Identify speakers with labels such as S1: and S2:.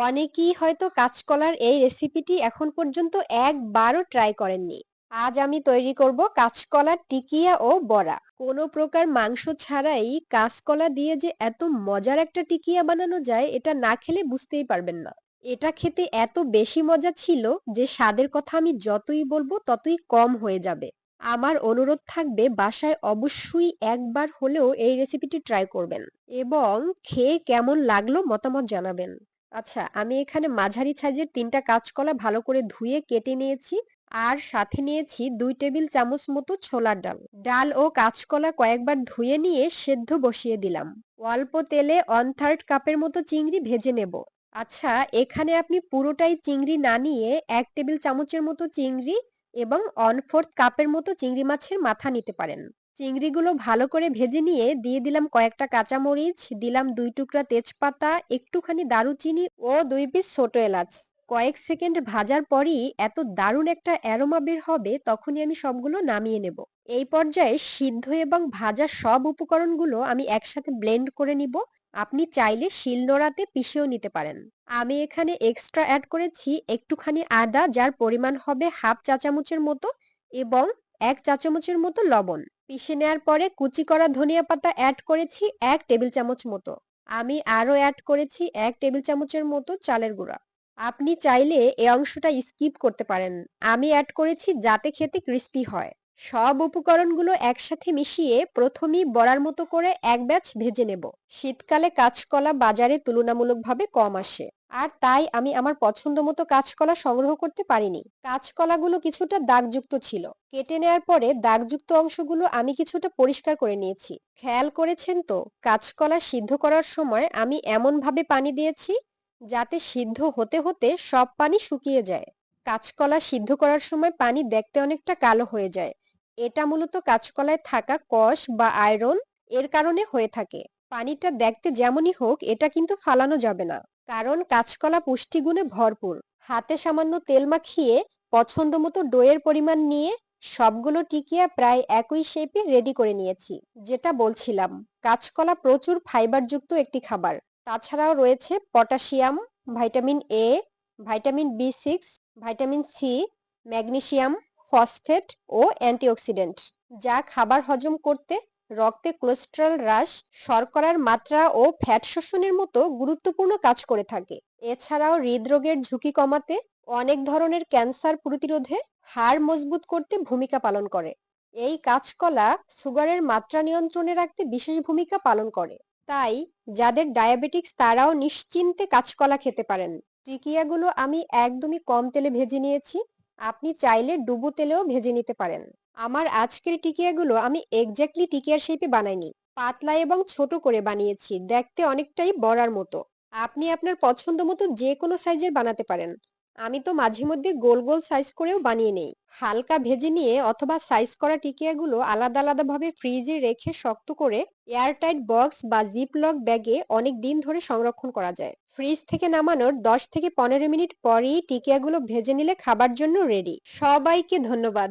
S1: অনেকেই হয়তো কাঁচকলার এই রেসিপিটি এখন পর্যন্ত একবারও ট্রাই করেননি। আজ আমি তৈরি করব কাঁচকলার টিকিয়া ও বড়া। কোনো প্রকার মাংস ছাড়াই কাঁচকলা দিয়ে যে এত মজার একটা টিকিয়া বানানো যায়, এটা না খেলে বুঝতেই পারবেন না। এটা খেতে এত বেশি মজা ছিল যে স্বাদের কথা আমি যতই বলব ততই কম হয়ে যাবে। আমার অনুরোধ থাকবে বাসায় অবশ্যই একবার হলেও এই রেসিপিটি ট্রাই করবেন এবং খেয়ে কেমন লাগল মতামত জানাবেন। আচ্ছা আমি এখানে মাঝারি সাইজের তিনটা কাঁচকলা ভালো করে ধুয়ে কেটে নিয়েছি আর সাথে নিয়েছি দুই টেবিল চামচ মতো ছোলার ডাল। ডাল ও কাঁচকলা কয়েকবার ধুয়ে নিয়ে সেদ্ধ বসিয়ে দিলাম। অল্প তেলে ওয়ান থার্ড কাপের মতো চিংড়ি ভেজে নেব। আচ্ছা এখানে আপনি পুরোটাই চিংড়ি না নিয়ে এক টেবিল চামচের মতো চিংড়ি এবং ওয়ান ফোর্থ কাপের মতো চিংড়ি মাছের মাথা নিতে পারেন। চিংড়িগুলো ভালো করে ভেজে নিয়ে দিয়ে দিলাম কয়েকটা কাঁচামরিচ, দিলাম দুই টুকরা তেজপাতা, একটুখানি দারুচিনি ও দুই পিস ছোট এলাচ। কয়েক সেকেন্ড ভাজার পরই এত দারুণ একটা অ্যারোমা বের হবে তখনই আমি সবগুলো নামিয়ে নেব। এই পর্যায়ে সিদ্ধ এবং ভাজা সব উপকরণগুলো আমি একসাথে ব্লেন্ড করে নিব। আপনি চাইলে শিলনোড়াতে পিষেও নিতে পারেন। আমি এখানে এক্সট্রা অ্যাড করেছি একটুখানি আদা, যার পরিমাণ হবে হাফ চা চামচের মতো এবং এক চা চামচের মতো লবণ। পিষে নেওয়ার পরে কুচি করা ধনিয়া পাতা অ্যাড করেছি এক টেবিল চামচ মতো। আমি আরও অ্যাড করেছি এক টেবিল চামচের মতো চালের গুঁড়া। আপনি চাইলে এই অংশটা স্কিপ করতে পারেন। আমি অ্যাড করেছি যাতে খেতে ক্রিস্পি হয়। সব উপকরণগুলো একসাথে মিশিয়ে প্রথমেই বড়ার মতো করে এক ব্যাচ ভেজে নেব। শীতকালে কাঁচকলা বাজারে তুলনামূলকভাবে কম আসে। আর তাই আমি আমার পছন্দ মতো কাঁচকলা সংগ্রহ করতে পারিনি। কাঁচকলাগুলো কিছুটা দাগযুক্ত ছিল। কেটে নেওয়ার পরে দাগযুক্ত অংশগুলো আমি কিছুটা পরিষ্কার করে নিয়েছি। খেয়াল করেছেন তো, কাঁচকলা সিদ্ধ করার সময় আমি এমনভাবে পানি দিয়েছি, যাতে সিদ্ধ হতে হতে সব পানি শুকিয়ে যায়। কাঁচকলা সিদ্ধ করার সময় পানি দেখতে অনেকটা কালো হয়ে যায়। এটা মূলত কাঁচকলায় থাকা কষ বা আয়রন এর কারণে হয়ে থাকে। পানিটা দেখতে যেমনই হোক, এটা কিন্তু ফালানো যাবে না। কারণ কাঁচকলা পুষ্টিগুণে ভরপুর। হাতে সামান্য তেল মাখিয়ে পছন্দ মতো ডোয়ের পরিমাণ নিয়ে সবগুলো টিকিয়া প্রায় একই শেপে রেডি করে নিয়েছি, যেটা বলছিলাম, কাঁচকলা প্রচুর ফাইবারযুক্ত একটি খাবার। তাছাড়াও রয়েছে potassium vitamin A vitamin B six vitamin C magnesium phosphate O antioxidant যা খাবার হজম করতে রক্তে কোলেস্টেরল হ্রাস, শর্করার মাত্রা ও ফ্যাট শোষণের মতো গুরুত্বপূর্ণ কাজ করে থাকে। এছাড়াও হৃদরোগের ঝুঁকি কমাতে অনেক ধরনের ক্যান্সার প্রতিরোধে হাড় মজবুত করতে ভূমিকা পালন করে। এই কাঁচকলা সুগারের মাত্রা নিয়ন্ত্রণে রাখতে বিশেষ ভূমিকা পালন করে। তাই যাদের ডায়াবেটিক্স তারাও নিশ্চিন্তে কাঁচকলা খেতে পারেন। টিকিয়াগুলো আমি একদমই কম তেলে ভেজে নিয়েছি। আপনি চাইলে ডুবো তেলেও ভেজে নিতে পারেন। আমার আজকের টিকিয়াগুলো আমি এক্স্যাক্টলি টিকিয়ার শেপে বানাইনি। পাতলা এবং ছোট করে বানিয়েছি, দেখতে অনেকটাই বড়ার মতো। আপনি আপনার পছন্দ মতো যে কোনো সাইজের বানাতে পারেন। আমি তো মাঝে মধ্যে গোল গোল সাইজ করেও বানিয়ে নেই। হালকা ভেজে নিয়ে অথবা সাইজ করা টিকিয়াগুলো আলাদা আলাদাভাবে ফ্রিজে রেখে শক্ত করে এয়ারটাইট বক্স বা জিপ লক ব্যাগে অনেক দিন ধরে সংরক্ষণ করা যায়। ফ্রিজ থেকে নামানোর দশ থেকে পনেরো মিনিট পরেই টিকিয়াগুলো ভেজে নিলে খাবার জন্য রেডি সবাইকে ধন্যবাদ।